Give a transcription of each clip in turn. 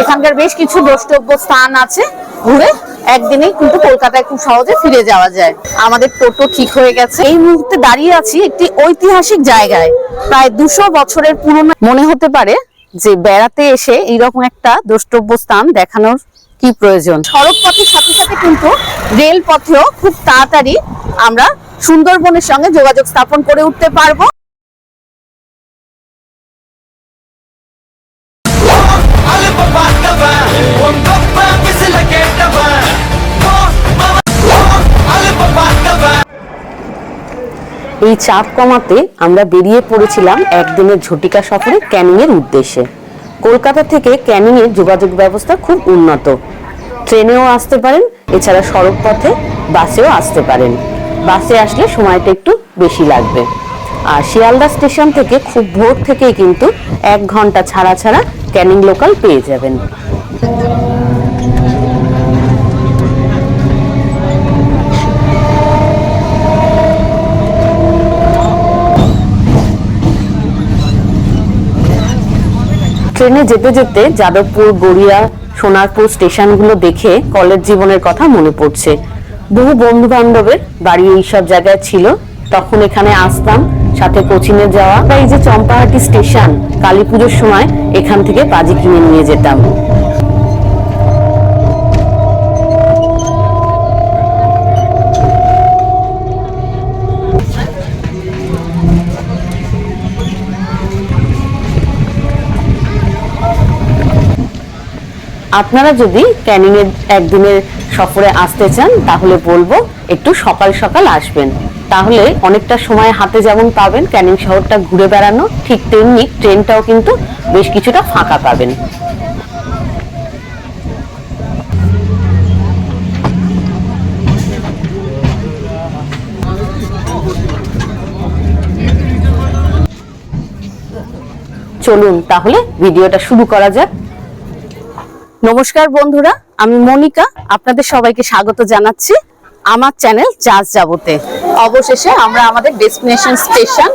এখানকার বেশ কিছু দ্রষ্টব্য স্থান আছে ঘুরে একদিনেই কিন্তু কলকাতায় খুব সহজে ফিরে যাওয়া যায়। আমাদের টোটো ঠিক হয়ে গেছে। এই মুহূর্তে দাঁড়িয়ে আছি একটি ঐতিহাসিক জায়গায়। প্রায় দুশো বছরের পুরনো মনে হতে পারে যে বেড়াতে এসে এইরকম একটা দ্রষ্টব্য স্থান দেখানোর কি প্রয়োজন। সড়ক পথের সাথে সাথে কিন্তু রেল পথেও খুব তাড়াতাড়ি আমরা সুন্দরবনের সঙ্গে যোগাযোগ স্থাপন করে উঠতে পারব। এই চাপ কমাতে আমরা বেরিয়ে পড়েছিলাম একদিনের ঝটিকা সফরে ক্যানিং এর উদ্দেশ্যে। কলকাতা থেকে ক্যানিং এর যোগাযোগ ব্যবস্থা খুব উন্নত। ট্রেনেও আসতে পারেন, এছাড়া সড়ক পথে বাসেও আসতে পারেন। বাসে আসলে সময়টা একটু বেশি লাগবে। আর শিয়ালদা স্টেশন থেকে খুব ভোর থেকেই কিন্তু এক ঘণ্টা ছাড়া ছাড়া ক্যানিং লোকাল পেয়ে যাবেন। ট্রেনে যেতে যেতে যাদবপুর, গড়িয়া, সোনারপুর স্টেশনগুলো দেখে কলেজ জীবনের কথা মনে পড়ছে। বহু বন্ধু বান্ধবের বাড়ি এইসব জায়গায় ছিল। তখন এখানে আসতাম, সাথে কোচিনে যাওয়া এই যে চম্পাহাটি স্টেশন কালী পুজোর সময় এখান থেকে বাজি কিনে নিয়ে যেতাম। আপনারা যদি ক্যানিং এর একদিনের সফরে আসতে চান, তাহলে বলব একটু সকাল সকাল আসবেন। তাহলে অনেকটা সময় হাতে যেমন পাবেন, ক্যানিং শহরটা ঘুরে বেড়ানো, ঠিক তেমনি ট্রেনটাও কিন্তু বেশ কিছুটা ফাঁকা পাবেন। চলুন তাহলে ভিডিওটা শুরু করা যাক। নমস্কার বন্ধুরা, আমি মনিকা, আপনাদের সবাইকে স্বাগত জানাচ্ছি আমার চ্যানেল চার্জ যাবতে। অবশেষে আমরা আমাদের ডেস্টিনেশন স্টেশন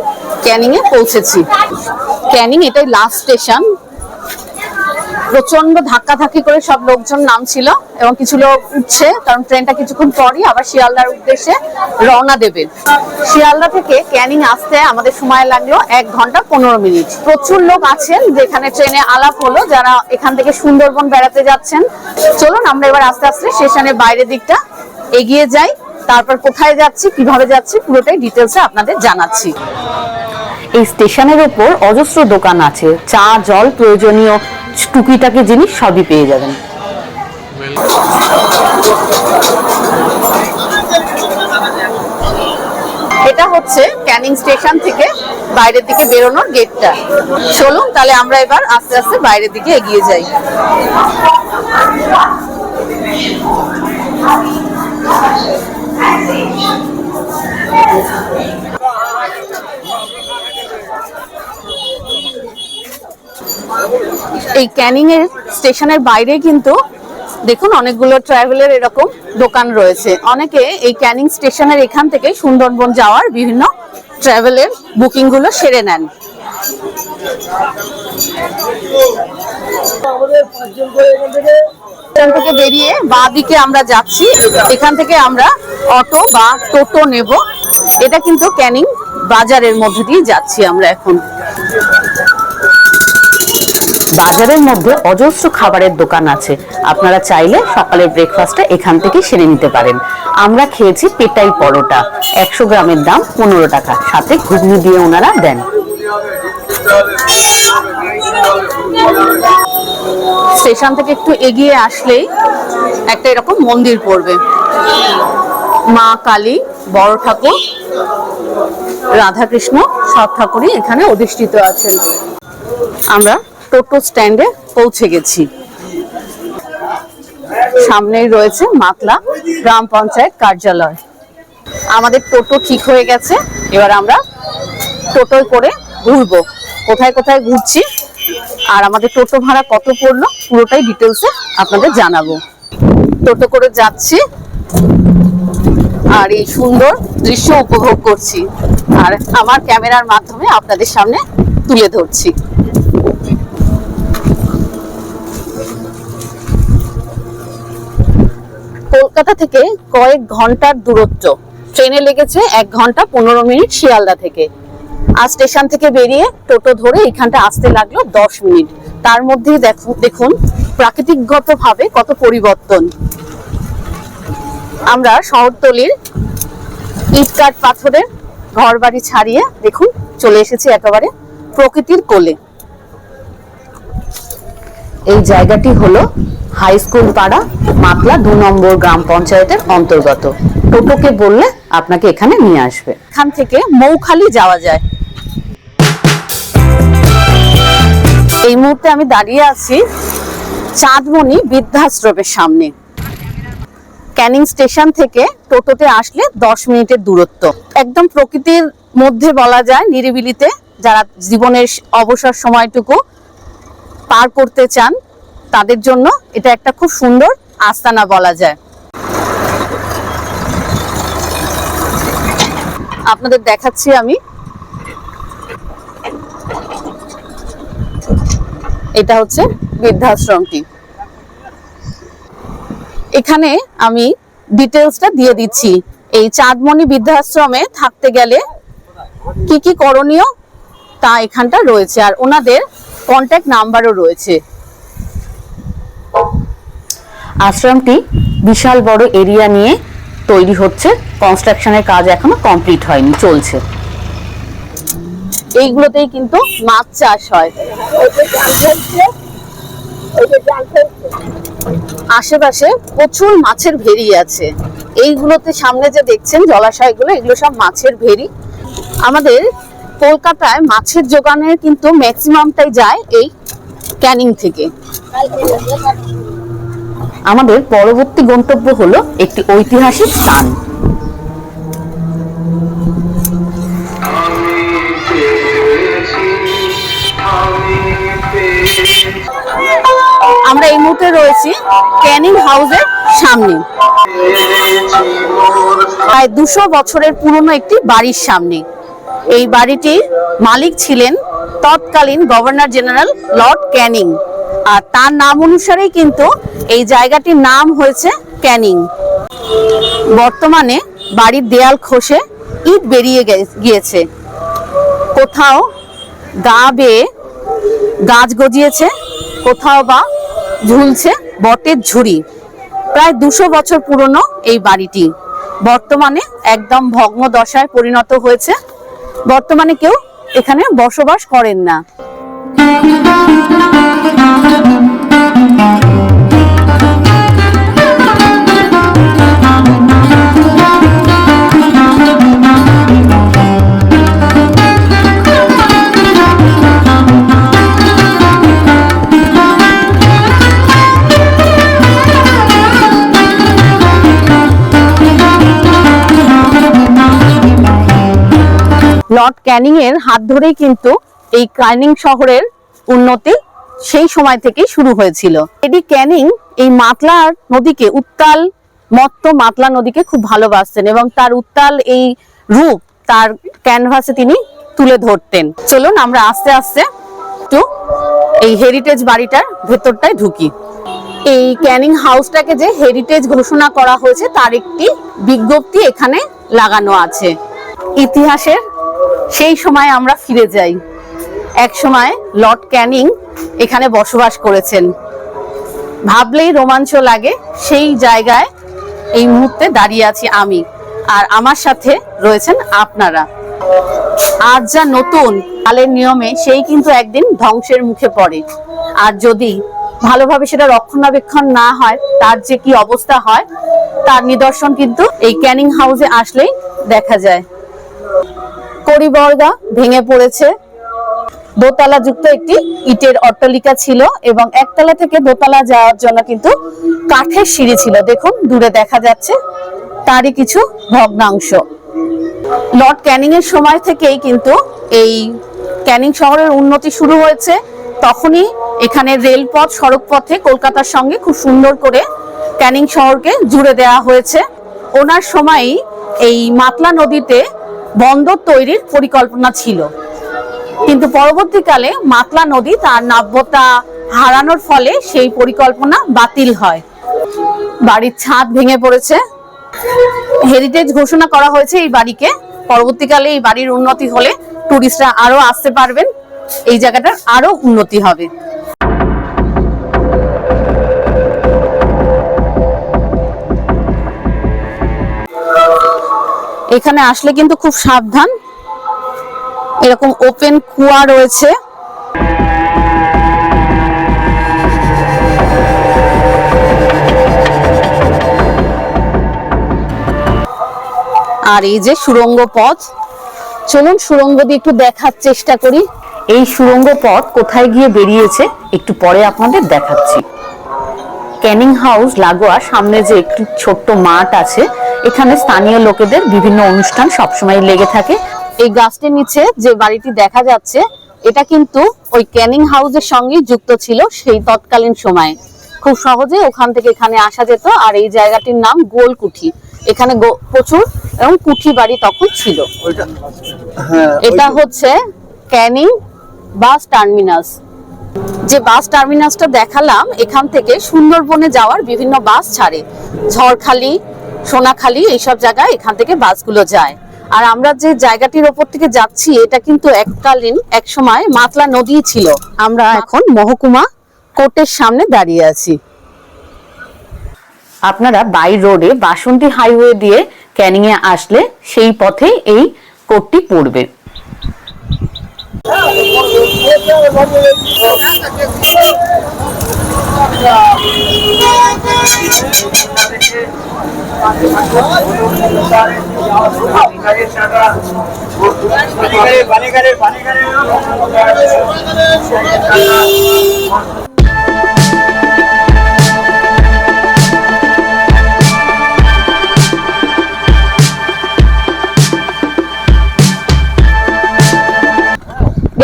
ক্যানিং এ পৌঁছেছি। ক্যানিং এটাই লাস্ট স্টেশন প্রচণ্ড ধাক্কাধাক্কি করে সব লোকজন নামছিল এবং কিছু লোক উঠছে, কারণ ট্রেনটা কিছুক্ষণ পরই আবার শিয়ালদার উদ্দেশ্যে রওনা দেবে। শিয়ালদা থেকে ক্যানিং আসতে আমাদের সময় লাগল এক ঘণ্টা পনেরো মিনিট। প্রচুর লোক আছেন যেখানে ট্রেনে আলাপ হলো, যারা এখান থেকে সুন্দরবন বেড়াতে যাচ্ছেন। চলুন, আমরা এবার আস্তে আস্তে স্টেশনের বাইরের দিকটা এগিয়ে যাই, তারপর কোথায় যাচ্ছি, কীভাবে যাচ্ছি, পুরোটাই ডিটেলসে আপনাদের জানাচ্ছি। এই স্টেশনের ওপর অজস্র দোকান আছে, চা, জল প্রয়োজনীয়। টুকিটাকি জিনিস সবই পেয়ে যাবেন। এটা হচ্ছে ক্যানিং স্টেশন থেকে বাইরের দিকে বেরোনোর গেটটা চলুন, তাহলে আমরা এবার আস্তে আস্তে বাইরের দিকে এগিয়ে যাই। এই ক্যানিং এর স্টেশনের বাইরে কিন্তু দেখুন অনেকগুলো ট্রাভেলের এরকম দোকান রয়েছে। অনেকে এই ক্যানিং স্টেশনের এখান থেকে সুন্দরবন যাওয়ার বিভিন্ন ট্রাভেলের বুকিংগুলো সেরে নেন। এখান থেকে বেরিয়ে বাঁ দিকে আমরা যাচ্ছি। এখান থেকে আমরা অটো বা টোটো নেব। এটা কিন্তু ক্যানিং বাজারের মধ্যে দিয়ে যাচ্ছি আমরা এখন। বাজারের মধ্যে অজস্র খাবারের দোকান আছে। আপনারা চাইলে সকালের ব্রেকফাস্টটা এখান থেকে সেরে নিতে পারেন। আমরা খেয়েছি পেটাই পরোটা। একশো গ্রামের দাম পনেরো টাকা। সাথে ঘুগনি দিয়ে ওনারা দেন। স্টেশন থেকে একটু এগিয়ে আসলেই একটা এরকম মন্দির পড়বে। মা, কালী, বড় ঠাকুর, রাধাকৃষ্ণ সব ঠাকুরই এখানে অধিষ্ঠিত আছেন। আমরা টোটো স্ট্যান্ডে পৌঁছে গেছি। সামনেই রয়েছে মাতলা গ্রাম পঞ্চায়েত কার্যালয়। আমাদের টোটো ঠিক হয়ে গেছে, এবার আমরা টোটোয় করে ঘুরবো। কোথায় কোথায় ঘুরছি আর আমাদের টোটো ভাড়া কত পড়ল পুরোটাই ডিটেলসে আপনাদের জানাব। টোটো করে যাচ্ছি আর এই সুন্দর দৃশ্য উপভোগ করছি। আর আমার ক্যামেরার মাধ্যমে আপনাদের সামনে তুলে ধরছি। কলকাতা থেকে কয়েক ঘণ্টার দূরত্ব। ট্রেনে লেগেছে এক ঘণ্টা পনেরো মিনিট শিয়ালদা থেকে। আর স্টেশন থেকে বেরিয়ে টোটো ধরে এখানটা আসতে লাগল দশ মিনিট। তার মধ্যে দেখুন দেখুন প্রাকৃতিকগত ভাবে কত পরিবর্তন। আমরা শহরতলির ইটকাট পাথরের ঘর বাড়ি ছাড়িয়ে দেখুন চলে এসেছি একেবারে প্রকৃতির কোলে। এই জায়গাটি হলো হাই স্কুল পাড়া, মাতলা দু নম্বর গ্রাম পঞ্চায়েতের অন্তর্গত। টোটোকে বললে আপনাকে এখানে নিয়ে আসবে। এখান থেকে মৌখালি যাওয়া যায়। এই মুহূর্তে আমি দাঁড়িয়ে আছি চাঁদমণি বৃদ্ধাশ্রমের সামনে। ক্যানিং স্টেশন থেকে টোটোতে আসলে দশ মিনিটের দূরত্ব। একদম প্রকৃতির মধ্যে বলা যায়, নিরিবিলিতে যারা জীবনের অবসর সময়টুকু পার করতে চান তাদের জন্য এটা একটা খুব সুন্দর আস্তানা বলা যায়। আপনাদের দেখাচ্ছি আমি। এটা হচ্ছে বৃদ্ধাশ্রমটি। এখানে আমি ডিটেলসটা দিয়ে দিচ্ছি। এই চাঁদমণি বৃদ্ধাশ্রমে থাকতে গেলে কি কি করণীয় তা এখানটা রয়েছে। আর ওনাদের কন্ট্যাক্ট নাম্বারও রয়েছে। আশ্রমটি বিশাল বড় এরিয়া নিয়ে তৈরি হচ্ছে। কনস্ট্রাকশনের কাজ এখনও কমপ্লিট হয়নি, চলছে। এইগুলোতেই কিন্তু মাছ চাষ হয়। আশেপাশে প্রচুর মাছের ভেরি আছে। এইগুলোতে সামনে যে দেখছেন জলাশয়গুলো, এগুলো সব মাছের ভেরি আমাদের কলকাতায় মাছের যোগানের কিন্তু ম্যাক্সিমামটাই যায় এই ক্যানিং থেকে। আমাদের পরবর্তী গন্তব্য হলো একটি ঐতিহাসিক স্থান। আমরা এই মুহূর্তে রয়েছি ক্যানিং হাউসের সামনে। প্রায় দুশো বছরের পুরনো একটি বাড়ির সামনে। এই বাড়িটির মালিক ছিলেন তৎকালীন গভর্নর জেনারেল লর্ড ক্যানিং। আর তার নাম অনুসারেই কিন্তু এই জায়গাটির নাম হয়েছে ক্যানিং। বর্তমানে বাড়ির দেয়াল খসে, ইট বেরিয়ে গিয়েছে। কোথাও গা বেয়ে গাছ গজিয়েছে, কোথাও বা ঝুলছে বটের ঝুড়ি। প্রায় দুশো বছর পুরনো এই বাড়িটি। বর্তমানে একদম ভগ্ন দশায় পরিণত হয়েছে। বর্তমানে কেউ এখানে বসবাস করেন না। লর্ড ক্যানিং এর হাত ধরেই কিন্তু এই ক্যানিং শহরের উন্নতি সেই সময় থেকেই শুরু হয়েছিল। এডি ক্যানিং এই মাতলা নদীকে, উত্তাল মত্ত মাতলা নদীকে খুব ভালোবাসতেন এবং তার উত্তাল এই রূপ তার ক্যানভাসে তিনি তুলে ধরতেন। চলুন আমরা আস্তে আস্তে একটু এই হেরিটেজ বাড়িটার ভেতরটায় ঢুকি। এই ক্যানিং হাউসটাকে যে হেরিটেজ ঘোষণা করা হয়েছে তার একটি বিজ্ঞপ্তি এখানে লাগানো আছে। ইতিহাসের সেই সময় আমরা ফিরে যাই। এক সময় লর্ড ক্যানিং এখানে বসবাস করেছেন। ভাবলেই রোমাঞ্চ লাগে, সেই জায়গায় এই মুহূর্তে দাঁড়িয়ে আছি আমি আর আমার সাথে রয়েছেন আপনারা। আজ যা নতুন কালের নিয়মে, সেই কিন্তু একদিন ধ্বংসের মুখে পড়ে। আর যদি ভালোভাবে সেটা রক্ষণাবেক্ষণ না হয়, তার যে কি অবস্থা হয়, তার নিদর্শন কিন্তু এই ক্যানিং হাউসে আসলেই দেখা যায়। করিবর্গা ভেঙে পড়েছে। দোতলা যুক্ত একটি ইটের অট্টালিকা ছিল এবং একতলা থেকে দোতলা যাওয়ার জন্য কিন্তু কাঠের সিঁড়ি ছিল। দেখুন, দূরে দেখা যাচ্ছে তারই কিছু ভগ্নাংশ। লর্ড ক্যানিং এর সময় থেকেই কিন্তু এই ক্যানিং শহরের উন্নতি শুরু হয়েছে। তখনই এখানে রেলপথ সড়ক পথে কলকাতার সঙ্গে খুব সুন্দর করে ক্যানিং শহরকে জুড়ে দেওয়া হয়েছে। ওনার সময়ই এই মাতলা নদীতে বন্দর তৈরির পরিকল্পনা ছিল। কিন্তু পরবর্তীকালে মাতলা নদী তার নাব্যতা হারানোর ফলে সেই পরিকল্পনা বাতিল হয়। বাড়ির ছাদ ভেঙে পড়েছে। হেরিটেজ ঘোষণা করা হয়েছে এই বাড়িকে। পরবর্তীকালে এই বাড়ির উন্নতি হলে টুরিস্টরা আরও আসতে পারবেন। এই জায়গাটার আরও উন্নতি হবে। এখানে আসলে কিন্তু খুব সাবধান। এরকম ওপেন কুয়া রয়েছে। আর এই যে সুড়ঙ্গ পথ, চলুন সুরঙ্গ দিয়ে একটু দেখার চেষ্টা করি। এই সুড়ঙ্গ পথ কোথায় গিয়ে বেরিয়েছে, একটু পরে আপনাদের দেখাচ্ছি। ক্যানিং হাউস, লাগোয়া, সামনে যে একটি ছোট্ট মাঠ আছে এখানে স্থানীয় লোকেদের বিভিন্ন অনুষ্ঠান সবসময় লেগে থাকে। এই গাছটির নিচে যে বাড়িটি দেখা যাচ্ছে এটা কিন্তু ওই ক্যানিং হাউসের সঙ্গেই যুক্ত ছিল সেই তৎকালীন সময়ে। খুব সহজে ওখান থেকে এখানে আসা যেত আর এই জায়গাটির নাম গোলকুঠি। এখানে প্রচুর এবং কুঠি বাড়ি তখন ছিল। হ্যাঁ এটা হচ্ছে ক্যানিং বাস টার্মিনাস। যে বাস টার্মিনাসটা দেখালাম এখান থেকে সুন্দরবনে যাওয়ার বিভিন্ন বাস ছাড়ে। ঝড়খালি সোনাখালি, এইসব জায়গায় এখান থেকে বাসগুলো যায়। আর আমরা যে জায়গাটির ওপর থেকে যাচ্ছি, এটা কিন্তু এককালীন, এক সময় মাতলা নদী ছিল। আমরা এখন মহকুমা কোর্টের সামনে দাঁড়িয়ে আছি। আপনারা বাই রোডে বাসন্তী হাইওয়ে দিয়ে ক্যানিংয়ে আসলে সেই পথে এই কোর্টটি পড়বে। বালিকারের বালিকারের বালিকারের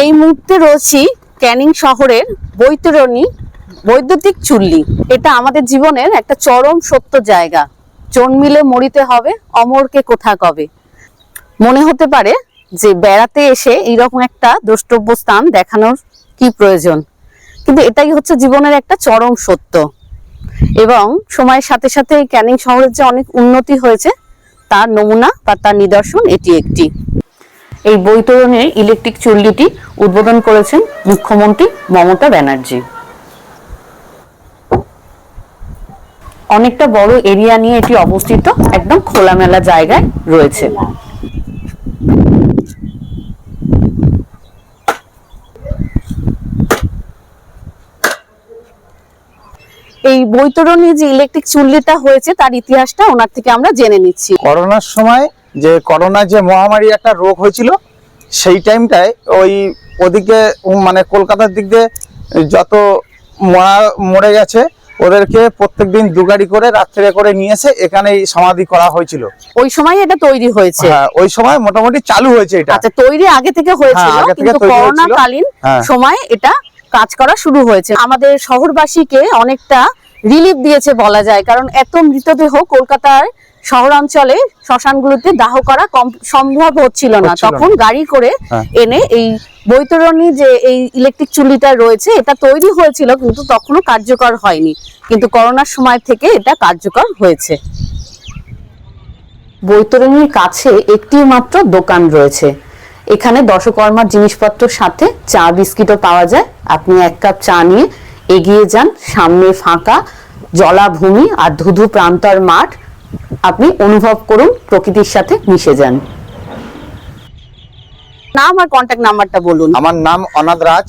এই মুহূর্তে রয়েছি ক্যানিং শহরের বৈতরণী বৈদ্যুতিক চুল্লি। এটা আমাদের জীবনের একটা চরম সত্য জায়গা। জন্মিলে মরিতে হবে, অমরকে কোথা কবে? মনে হতে পারে যে বেড়াতে এসে এইরকম একটা দ্রষ্টব্য স্থান দেখানোর কি প্রয়োজন। কিন্তু এটাই হচ্ছে জীবনের একটা চরম সত্য। এবং সময়ের সাথে সাথে ক্যানিং শহরের যে অনেক উন্নতি হয়েছে, তার নমুনা বা তার নিদর্শন এটি একটি। এই বৈতরণের ইলেকট্রিক চুল্লিটি উদ্বোধন করেছেন মুখ্যমন্ত্রী মমতা ব্যানার্জি। অনেকটা বড় এরিয়া নিয়ে এটি অবস্থিত একদম খোলামেলা জায়গায় রয়েছে। এই বৈতরণী যে ইলেকট্রিক চুল্লিটা হয়েছে তার ইতিহাসটা ওনার থেকে আমরা জেনে নিচ্ছি। করোনার সময় যে করোনা যে মহামারী একটা রোগ হয়েছিল সেই টাইমটায় ওই ওদিকে মানে কলকাতার দিক দিয়ে যত মরা মরে গেছে ওদেরকে প্রত্যেকদিন দু গাড়ি করে রাত্রে করে নিয়ে এসে এখানেই সমাধি করা হয়েছিল ওই সময় এটা তৈরি হয়েছে হ্যাঁ ওই সময় মোটামুটি চালু হয়েছে এটা আচ্ছা তৈরি আগে থেকে হয়েছিল হ্যাঁ, কিন্তু তৈরি হয়েছিল। করোনা কালীন হ্যাঁ। সময় এটা কাজ করা শুরু হয়েছে আমাদের শহরবাসীকে অনেকটা রিলিফ দিয়েছে বলা যায় কারণ এত মৃতদেহ কলকাতার শহরাঞ্চলে শ্মশানগুলোতে দাহ করা কম সম্ভব হচ্ছিল না। তখন গাড়ি করে হ্যাঁ। এনে এই বৈতরণী যে এই ইলেকট্রিক চুল্লিটা রয়েছে এটা তৈরি হয়েছিল কিন্তু তখনও কার্যকর হয়নি। কিন্তু করোনার সময় থেকে এটা কার্যকর হয়েছে। বৈতরণীর কাছে একটি মাত্র দোকান রয়েছে। এখানে দশকর্মার জিনিসপত্রের সাথে চা বিস্কিটও পাওয়া যায়। আপনি এক কাপ চা নিয়ে এগিয়ে যান সামনে ফাঁকা জলাভূমি আর ধুধু প্রান্তর মাঠ। আপনি অনুভব করুন প্রকৃতির সাথে মিশে যান। নাম আর কন্ট্যাক্ট নাম্বারটা বলুন। আমার নাম অনাদ রাজ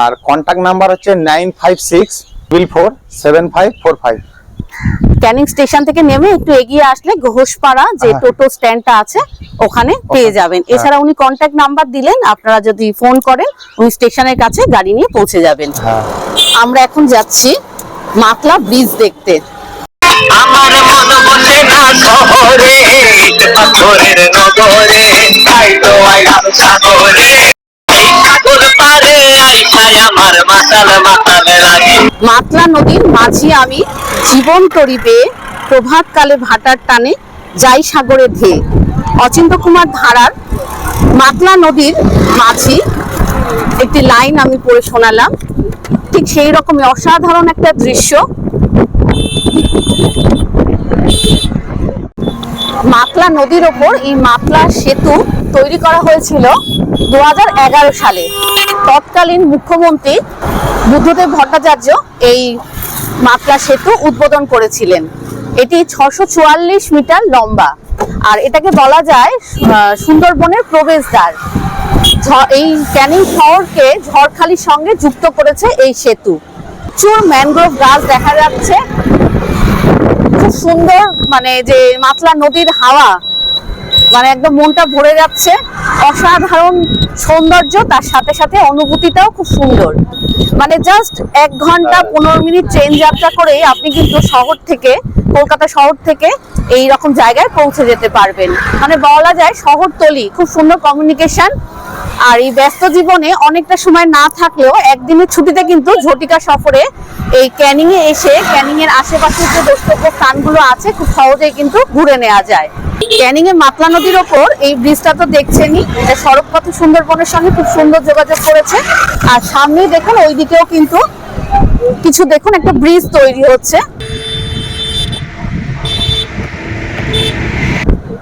আর কন্ট্যাক্ট নাম্বার হচ্ছে nine five six bill four seven five four five. Canning station থেকে নেমে একটু এগিয়ে আসলে ঘোষপাড়া যে হ্যাঁ। টোটো স্ট্যান্ডটা আছে ওখানে পেয়ে যাবেন। এছাড়া উনি কন্ট্যাক্ট নাম্বার দিলেন আপনারা যদি ফোন করেন উনি স্টেশনের কাছে গাড়ি নিয়ে পৌঁছে যাবেন। হ্যাঁ। আমরা এখন যাচ্ছি মাতলা ব্রিজ দেখতে। আমার মন বসে না শহরে পাথরের নগরে, তাই তো আইলাম সাগরে। মাতাল নদীর মাঝি আমি জীবন তরিবে প্রভাতকালে ভাটার টানে যাই সাগরে ধেয়ে অচিন্ত কুমার ধারার মাতলা নদীর মাঝি একটি লাইন আমি পড়ে শোনালাম। ঠিক সেই রকমই অসাধারণ একটা দৃশ্য মাতলা নদীর ওপর এই মাতলা সেতু তৈরি করা হয়েছিল দুহাজার এগারো সালে। তৎকালীন মুখ্যমন্ত্রী বুদ্ধদেব ভট্টাচার্য এই মাতলা সেতু উদ্বোধন করেছিলেন। এটি ছশো চুয়াল্লিশ মিটার লম্বা আর এটাকে বলা যায় সুন্দরবনের প্রবেশদ্বার। এই ক্যানিং শহরকে ঝড়খালির সঙ্গে যুক্ত করেছে এই সেতু। প্রচুর ম্যানগ্রোভ গাছ দেখা যাচ্ছে। সুন্দর মানে যে মাতলা নদীর হাওয়া মানে একদম মনটা ভরে যাচ্ছে। অসাধারণ সৌন্দর্য তার সাথে সাথে অনুভূতিটাও খুব সুন্দর। মানে জাস্ট এক ঘণ্টা পনেরো মিনিট ট্রেন যাত্রা করে আপনি কিন্তু শহর থেকে কলকাতা শহর থেকে এই রকম জায়গায় পৌঁছে যেতে পারবেন। মানে বলা যায় শহরতলি খুব সুন্দর কমিউনিকেশন আর এই ব্যস্ত জীবনে অনেকটা সময় না থাকলেও একদিনের ছুটিতে কিন্তু ঝটিকা সফরে এই ক্যানিং এ এসে, ক্যানিং এর আশেপাশের যে দ্রষ্টব্য স্থানগুলো আছে, খুব সহজেই কিন্তু ঘুরে নেওয়া যায়। ক্যানিং এর মাতলা নদীর ওপর এই ব্রিজটা তো দেখছেনই সড়ক পথে সুন্দরবনের সঙ্গে খুব সুন্দর যোগাযোগ করেছে। আর সামনেই দেখুন ওই দিকেও কিন্তু কিছু দেখুন, একটা ব্রিজ তৈরি হচ্ছে।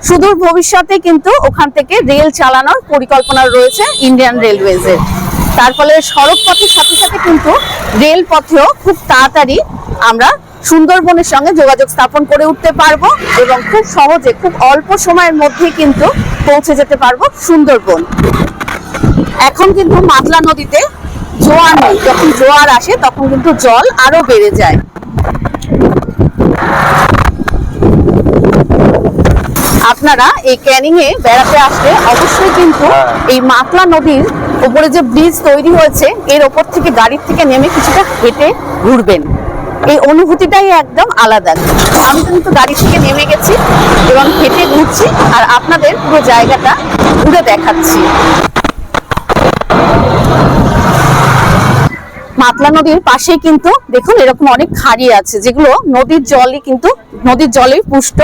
সুদূর ভবিষ্যতে কিন্তু ওখান থেকে রেল চালানোর পরিকল্পনা রয়েছে ইন্ডিয়ান রেলওয়েজ এর। তার ফলে সড়ক পথের সাথে সাথে কিন্তু রেল পথেও খুব তাড়াতাড়ি আমরা সুন্দরবনের সঙ্গে যোগাযোগ স্থাপন করে উঠতে পারব এবং খুব সহজে, খুব অল্প সময়ের মধ্যেই কিন্তু পৌঁছে যেতে পারব সুন্দরবন। এখন কিন্তু মাতলা নদীতে জোয়ার নেই। যখন জোয়ার আসে, তখন কিন্তু জল আরও বেড়ে যায়। আপনারা এই ক্যানিং এ বেড়াতে আসলে অবশ্যই কিন্তু এই মাতলা নদীর উপরে যে ব্রিজ তৈরি হয়েছে এর ওপর থেকে গাড়ির থেকে নেমে কিছুটা হেঁটে ঘুরবেন। এই অনুভূতিটাই একদম আলাদা। আমি কিন্তু গাড়ি থেকে নেমে গেছি এবং হেঁটে ঘুরছি আর আপনাদের পুরো জায়গাটা ঘুরে দেখাচ্ছি। মাতলা নদীর পাশে কিন্তু দেখুন এরকম অনেক খাড়ি আছে যেগুলো নদীর জলই কিন্তু নদীর জলেই পুষ্ট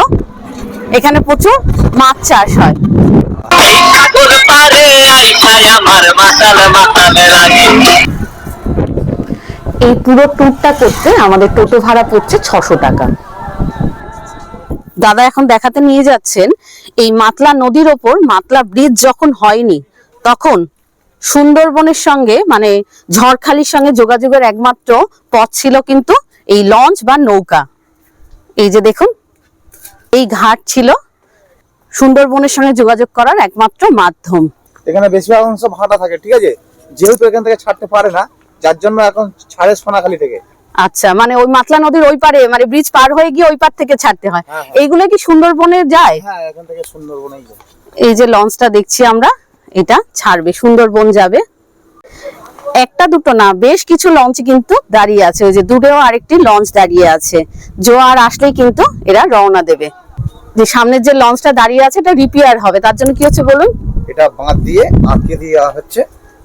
এখানে প্রচুর মাছ চাষ হয়। এই পুরো ট্যুরটা করতে আমাদের টোটো ভাড়া পড়ছে ছশো টাকা। দাদা এখন দেখাতে নিয়ে যাচ্ছেন, এই মাতলা নদীর ওপর মাতলা ব্রিজ যখন হয়নি, তখন সুন্দরবনের সঙ্গে মানে ঝড়খালির সঙ্গে যোগাযোগের একমাত্র পথ ছিল কিন্তু এই লঞ্চ বা নৌকা। এই যে দেখুন এই ঘাট ছিল সুন্দরবনের সঙ্গে যোগাযোগ করার একমাত্র মাধ্যম। এখানে বেশিরভাগ অংশ ভাটা থাকে ঠিক আছে? যেহেতু এখান থেকে ছাড়তে পারে না যার জন্য এখন ছাড়ে সোনাখালি থেকে। আচ্ছা মানে ওই মাতলা নদীর ওই পারে মানে ব্রিজ পার হয়ে গিয়ে ওই পার থেকে ছাড়তে হয়। হ্যাঁ, হ্যাঁ। এইগুলো কি সুন্দরবনে যায়? হ্যাঁ এখান থেকে সুন্দরবনেই যায়। এই যে লঞ্চটা দেখছি আমরা এটা ছাড়বে সুন্দরবন যাবে। একটা দুটো না বেশ কিছু লঞ্চ কিন্তু দাঁড়িয়ে আছে। ওই যে দূরেও আরেকটি লঞ্চ দাঁড়িয়ে আছে। জোয়ার আসলেই কিন্তু এরা রওনা দেবে। যে সামনের যে লঞ্চটা দাঁড়িয়ে আছে এটা রিপেয়ার হবে। তার জন্য কি হচ্ছে বলুন? এটা বাঁধ দিয়ে আটকে দিয়ে হচ্ছে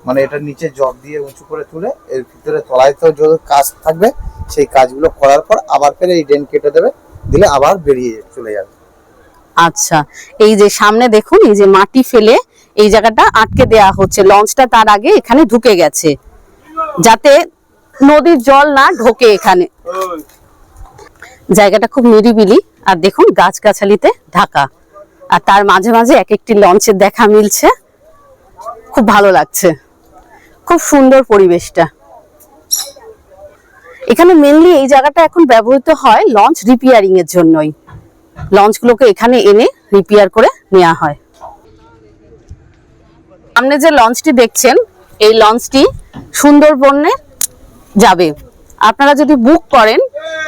মানে এটা নিচে জব দিয়ে উঁচু করে তুলে এর ভিতরে তলায় তো যত কাজ থাকবে সেই কাজগুলো করার পর আবার ফের এই ড্রেন কেটে দেবে দিলে আবার বেরিয়ে চলে যাবে। আচ্ছা এই যে সামনে দেখুন এই যে মাটি ফেলে এই জায়গাটা আটকে দেয়া হচ্ছে। লঞ্চটা তার আগে এখানে ঢুকে গেছে। যাতে নদীর জল না ঢোকে এখানে। জায়গাটা খুব নিরিবিলি। আর দেখুন, গাছগাছালিতে ঢাকা। আর তার মাঝে মাঝে এক একটি লঞ্চের দেখা মিলছে। খুব ভালো লাগছে। খুব সুন্দর পরিবেশটা। এখানে মেনলি এই জায়গাটা এখন ব্যবহৃত হয় লঞ্চ রিপেয়ারিং এর জন্যই। লঞ্চগুলোকে এখানে এনে রিপেয়ার করে নেওয়া হয়। সামনে যে লঞ্চটি দেখছেন, এই লঞ্চটি সুন্দরবনে যাবে। আপনারা যদি বুক করেন,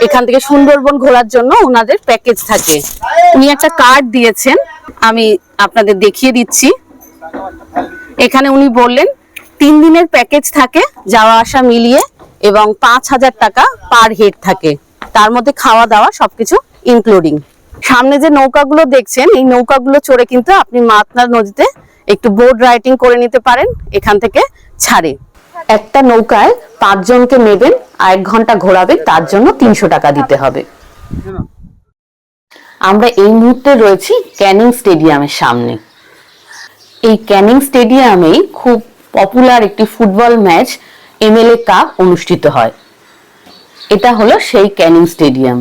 এখান থেকে সুন্দরবন ঘোরার জন্য ওনাদের প্যাকেজ থাকে। উনি একটা কার্ড দিয়েছেন, আমি আপনাদের দেখিয়ে দিচ্ছি। এখানে উনি বললেন, তিন দিনের প্যাকেজ থাকে, যাওয়া আসা মিলিয়ে, এবং পাঁচ হাজার টাকা পার হেড থাকে। তার মধ্যে খাওয়া দাওয়া সবকিছু ইনক্লুডিং সামনে যে নৌকাগুলো দেখছেন, এই নৌকাগুলো চড়ে কিন্তু আপনি মাতলা নদীতে একটু বোর্ড রাইটিং করে নিতে পারেন, এখান থেকে ছাড়ে। একটা নৌকায় পাঁচজনকে নেবেন, আর এক ঘণ্টা ঘোরাবে, তার জন্য তিনশো টাকা দিতে হবে। আমরা এই মুহূর্তে রয়েছি ক্যানিং স্টেডিয়ামের সামনে। এই ক্যানিং স্টেডিয়ামে খুব পপুলার একটি ফুটবল ম্যাচ এমএলএ কাপ অনুষ্ঠিত হয়। এটা হলো সেই ক্যানিং স্টেডিয়াম।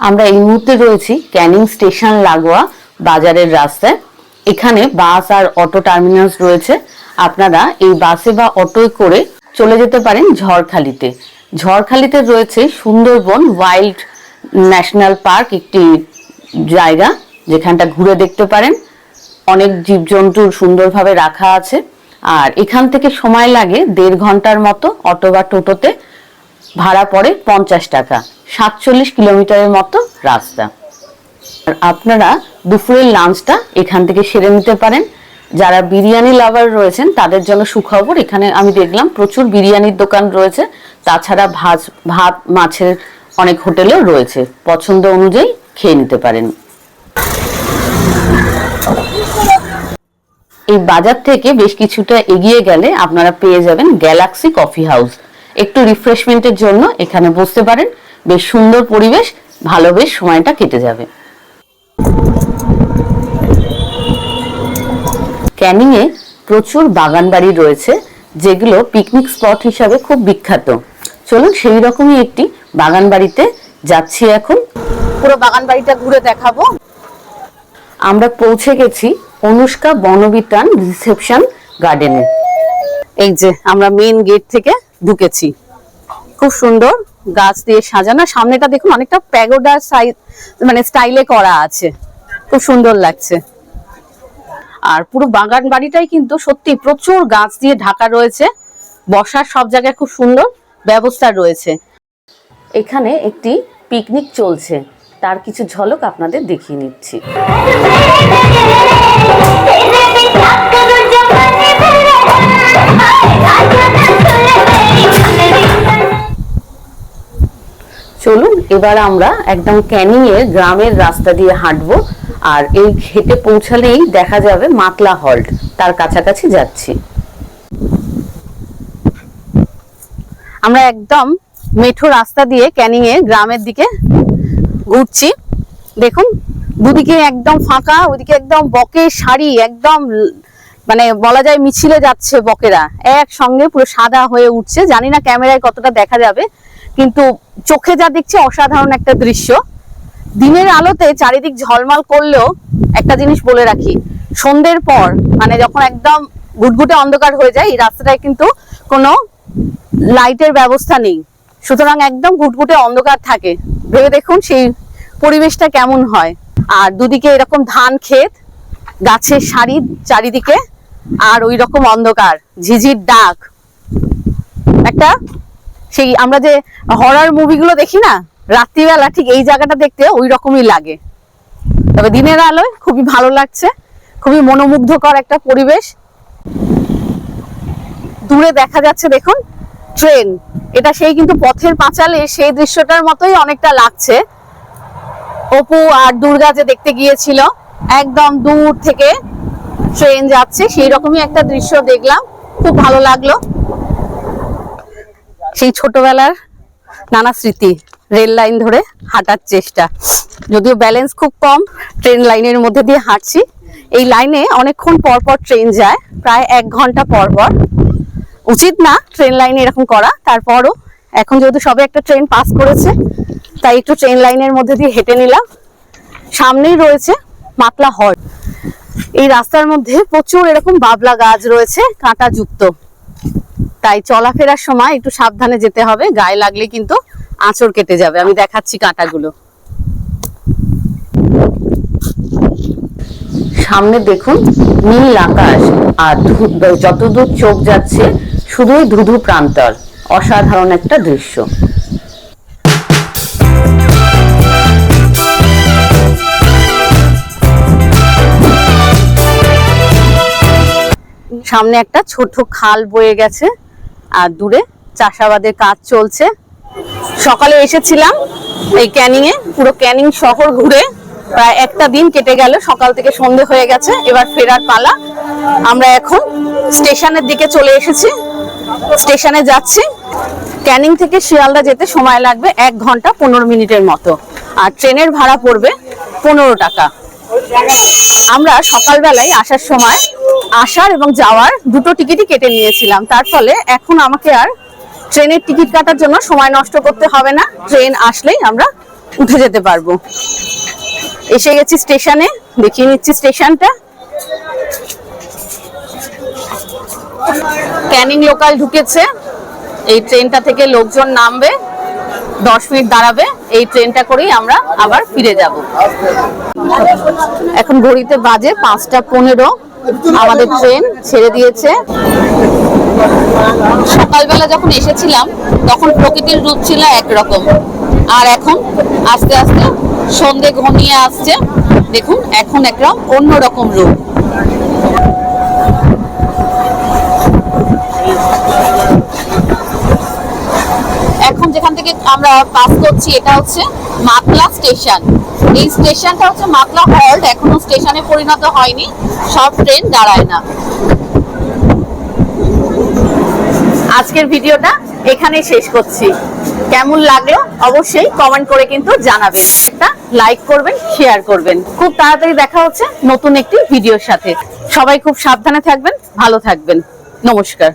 আমরা এই মুহূর্তে রয়েছি ক্যানিং স্টেশন লাগোয়া বাজারের রাস্তায়। এখানে বাস আর অটো টার্মিনালস রয়েছে। আপনারা এই বাসে বা অটোয় করে চলে যেতে পারেন ঝড়খালিতে। ঝড়খালিতে রয়েছে সুন্দরবন ওয়াইল্ড ন্যাশনাল পার্ক একটি জায়গা, যেখানটা ঘুরে দেখতে পারেন। অনেক জীবজন্তু সুন্দরভাবে রাখা আছে। আর এখান থেকে সময় লাগে দেড় ঘণ্টার মতো অটো বা টোটোতে ভাড়া পড়ে পঞ্চাশ টাকা। সাতচল্লিশ কিলোমিটারের মতো রাস্তা। আর আপনারা দুপুরের লাঞ্চটা এখান থেকে সেরে নিতে পারেন। যারা বিরিয়ানি লাভার রয়েছেন, তাদের জন্য সুখবর। এখানে আমি দেখলাম প্রচুর বিরিয়ানির দোকান রয়েছে। তাছাড়া ভাজ, ভাত, মাছের অনেক হোটেলও রয়েছে। পছন্দ অনুযায়ী খেয়ে নিতে পারেন। এই বাজার থেকে বেশ কিছুটা এগিয়ে গেলে আপনারা পেয়ে যাবেন গ্যালাক্সি কফি হাউস। একটু রিফ্রেশমেন্টের জন্য এখানে বসতে পারেন। বেশ সুন্দর পরিবেশ, ভালো বেশ সময়টা কেটে যাবে। ক্যানিং এ প্রচুর বাগান বাড়ি রয়েছে যেগুলো পিকনিক স্পট হিসাবে খুব বিখ্যাত। চলুন সেই রকমই একটি বাগান বাড়িতে যাচ্ছি এখন। পুরো বাগান বাড়িটা ঘুরে দেখাবো। আমরা পৌঁছে গেছি অনুষ্কা বনবিতান রিসেপশন গার্ডেনে এই যে আমরা মেইন গেট থেকে ঢুকেছি। খুব সুন্দর গাছ দিয়ে সাজানো। সামনেটা দেখুন অনেকটা প্যাগোডা সাইজ মানে স্টাইলে করা আছে। খুব সুন্দর লাগছে। আর পুরো বাগান বাড়িটাই কিন্তু সত্যি প্রচুর গাছ দিয়ে ঢাকা রয়েছে বসার সব জায়গায় খুব সুন্দর ব্যবস্থা রয়েছে এখানে একটি পিকনিক চলছে তার কিছু ঝলক আপনাদের দেখিয়ে নিচ্ছি চলুন, এবার আমরা একদম ক্যানিং এর গ্রামের রাস্তা দিয়ে হাঁটবো। আর এই হেঁটে পৌঁছালেই দেখা যাবে মাতলা হল্ট, তার কাছাকাছি যাচ্ছি। আমরা একদম মেঠো রাস্তা দিয়ে ক্যানিং এর গ্রামের দিকে ঘুরছি। দেখুন, দুদিকে একদম ফাঁকা ওইদিকে একদম বকের শাড়ি, একদম মানে বলা যায় মিছিলে যাচ্ছে বকেরা। একসঙ্গে পুরো সাদা হয়ে উঠছে। জানি না ক্যামেরায় কতটা দেখা যাবে। কিন্তু চোখে যা দেখছি অসাধারণ একটা দৃশ্য। দিনের আলোতে চারিদিক ঝলমল করলেও একটা জিনিস বলে রাখি, সন্ধ্যের পর মানে যখন একদম গুটগুটে অন্ধকার হয়ে যায়, এই রাস্তাটায় কিন্তু কোনো লাইটের ব্যবস্থা নেই। সুতরাং একদম ঘুটঘুটে অন্ধকার থাকে। ভেবে দেখুন সেই পরিবেশটা কেমন হয়। আর দুদিকে এরকম ধান ক্ষেত, গাছের সারি চারিদিকে, আর ওই রকম অন্ধকার, ঝিঝির ডাক। একটা সেই আমরা যে হরার মুভিগুলো দেখি না, রাত্রিবেলা ঠিক এই জায়গাটা দেখতে ওই রকমই লাগে। তবে দিনের আলোয় খুবই ভালো লাগছে, খুবই মনোমুগ্ধকর একটা পরিবেশ। দূরে দেখা যাচ্ছে দেখুন, ট্রেন। এটা সেই কিন্তু পথের পাঁচালে, সেই দৃশ্যটার মতোই অনেকটা লাগছে। অপু আর দুর্গা যে দেখতে গিয়েছিল, একদম দূর থেকে ট্রেন যাচ্ছে সেই রকমই একটা দৃশ্য দেখলাম, খুব ভালো লাগল। সেই ছোটবেলার নানা স্মৃতি, রেল লাইন ধরে হাঁটার চেষ্টা। যদিও ব্যালেন্স খুব কম ট্রেন লাইনের মধ্যে দিয়ে হাঁটছি। এই লাইনে অনেকক্ষণ পর পর ট্রেন যায়, প্রায় এক ঘণ্টা পর পর। উচিত না ট্রেন লাইনে এরকম করা, তারপরও এখন যেহেতু সবে একটা ট্রেন পাস করেছে, তাই একটু ট্রেন লাইনের মধ্যে দিয়ে হেঁটে নিলাম। সামনেই রয়েছে মাতলা হট এই রাস্তার মধ্যে প্রচুর এরকম বাবলা গাছ রয়েছে, কাঁটা যুক্ত। তাই চলাফেরার সময় একটু সাবধানে যেতে হবে, গায়ে লাগলে কিন্তু আঁচড় কেটে যাবে। আমি দেখাচ্ছি কাঁটাগুলো। সামনে দেখুন, নীল আকাশ আর যতদূর চোখ যাচ্ছে, শুধুই ধুধু প্রান্তর। অসাধারণ একটা দৃশ্য। সামনে একটা ছোট খাল বয়ে গেছে। আর দূরে চাষাবাদের কাজ চলছে। সকালে এসেছিলাম এই ক্যানিং এ, পুরো ক্যানিং শহর ঘুরে প্রায় একটা দিন কেটে গেল, সকাল থেকে সন্ধে হয়ে গেছে, এবার ফেরার পালা। আমরা এখন স্টেশনের দিকে চলে এসেছি, স্টেশনে যাচ্ছি। ক্যানিং থেকে শিয়ালদা যেতে সময় লাগবে এক ঘণ্টা পনেরো মিনিটের মতো, আর ট্রেনের ভাড়া পড়বে পনেরো টাকা। আমরা সকালবেলায় আসার সময় আসার এবং যাওয়ার দুটো টিকিটই কেটে নিয়েছিলাম। তার ফলে এখন আমাকে আর ট্রেনের টিকিট কাটার জন্য সময় নষ্ট করতে হবে না। ট্রেন আসলেই আমরা উঠে যেতে পারব। এসে গেছি স্টেশনে, দেখিয়ে নিচ্ছি স্টেশনটা। ক্যানিং লোকাল ঢুকেছে। এই ট্রেনটা থেকে লোকজন নামবে। দশ মিনিট দাঁড়াবে, এই ট্রেনটা করেই আমরা আবার ফিরে যাব। এখন ঘড়িতে বাজে পাঁচটা পনেরো। আমাদের ট্রেন ছেড়ে দিয়েছে। সকালবেলা যখন এসেছিলাম, তখন প্রকৃতির রূপ ছিল একরকম। আর এখন আস্তে আস্তে সন্ধে ঘনিয়ে আসছে। দেখুন, এখন একরকম অন্যরকম রূপ। যেখান থেকে আমরা পাস করছি, এটা হচ্ছে মাতলা স্টেশন। এই স্টেশনটা হচ্ছে মাতলা হল্ট, এখনও স্টেশনে পরিণত হয়নি, সব ট্রেন দাঁড়ায় না। আজকের ভিডিওটা এখানেই শেষ করছি। কেমন লাগল অবশ্যই কমেন্ট করে কিন্তু জানাবেন। একটা লাইক করবেন শেয়ার করবেন। খুব তাড়াতাড়ি দেখা হচ্ছে নতুন একটি ভিডিওর সাথে। সবাই খুব সাবধানে থাকবেন, ভালো থাকবেন। নমস্কার।